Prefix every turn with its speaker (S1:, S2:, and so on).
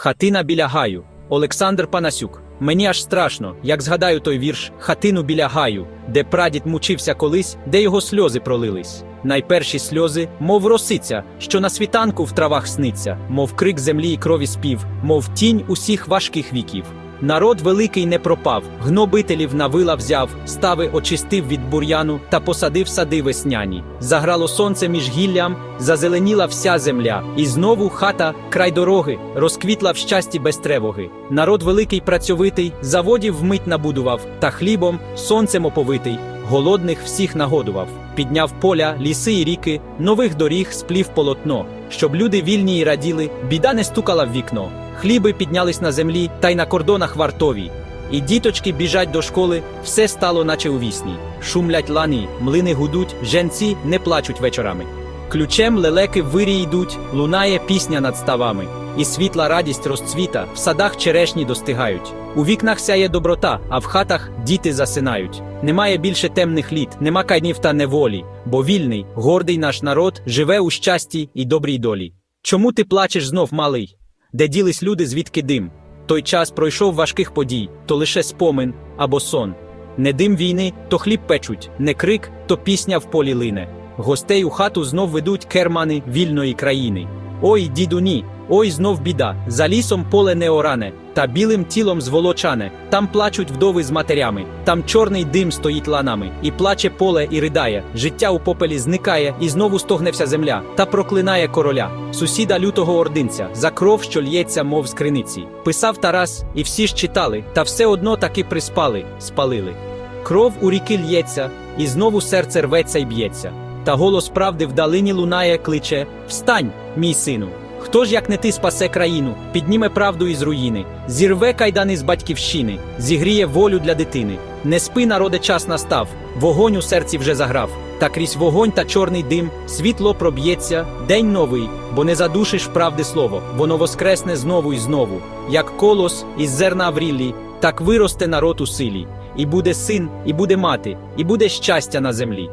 S1: Хатина біля гаю. Олександр Панасюк. Мені аж страшно, як згадаю той вірш Хатину біля гаю, де прадід мучився колись, де його сльози пролились. Найперші сльози, мов росиця, що на світанку в травах сниться, мов крик землі і крові спів, мов тінь усіх важких віків. Народ великий не пропав, гнобителів на вила взяв, стави очистив від бур'яну та посадив сади весняні. Заграло сонце між гіллям, зазеленіла вся земля, і знову хата, край дороги, розквітла в щасті без тривоги. Народ великий працьовитий, заводів вмить набудував, та хлібом, сонцем оповитий, голодних всіх нагодував. Підняв поля, ліси і ріки, нових доріг сплів полотно, щоб люди вільні й раділи, біда не стукала в вікно. Хліби піднялись на землі, та й на кордонах вартові. І діточки біжать до школи, все стало, наче у вісні. Шумлять лани, млини гудуть, женці не плачуть вечорами. Ключем лелеки вирі йдуть, лунає пісня над ставами, і світла радість розцвіта, в садах черешні достигають. У вікнах сяє доброта, а в хатах діти засинають. Немає більше темних літ, нема кайнів та неволі, бо вільний, гордий наш народ живе у щасті і добрій долі. Чому ти плачеш знов, малий? Де ділись люди, звідки дим? Той час пройшов важких подій, то лише спомин або сон. Не дим війни, то хліб печуть, не крик, то пісня в полі лине. Гостей у хату знов ведуть кермани вільної країни. Ой, дідуні, ой, знов біда, за лісом поле не оране, та білим тілом зволочане, там плачуть вдови з матерями, там чорний дим стоїть ланами, і плаче поле і ридає, життя у попелі зникає, і знову стогне вся земля, та проклинає короля, сусіда лютого ординця, за кров, що лється, мов з криниці. Писав Тарас, і всі ж читали, та все одно таки приспали, спалили. Кров у ріки лється, і знову серце рветься й б'ється. Та голос правди вдалині лунає, кличе: Встань, мій сину! Хто ж, як не ти спасе країну, підніме правду із руїни, зірве кайдани з батьківщини, зігріє волю для дитини. Не спи, народе, час настав, вогонь у серці вже заграв. Та крізь вогонь та чорний дим світло проб'ється, день новий, бо не задушиш правди слово, воно воскресне знову і знову, як колос із зерна в ріллі, так виросте народ у силі, і буде син, і буде мати, і буде щастя на землі.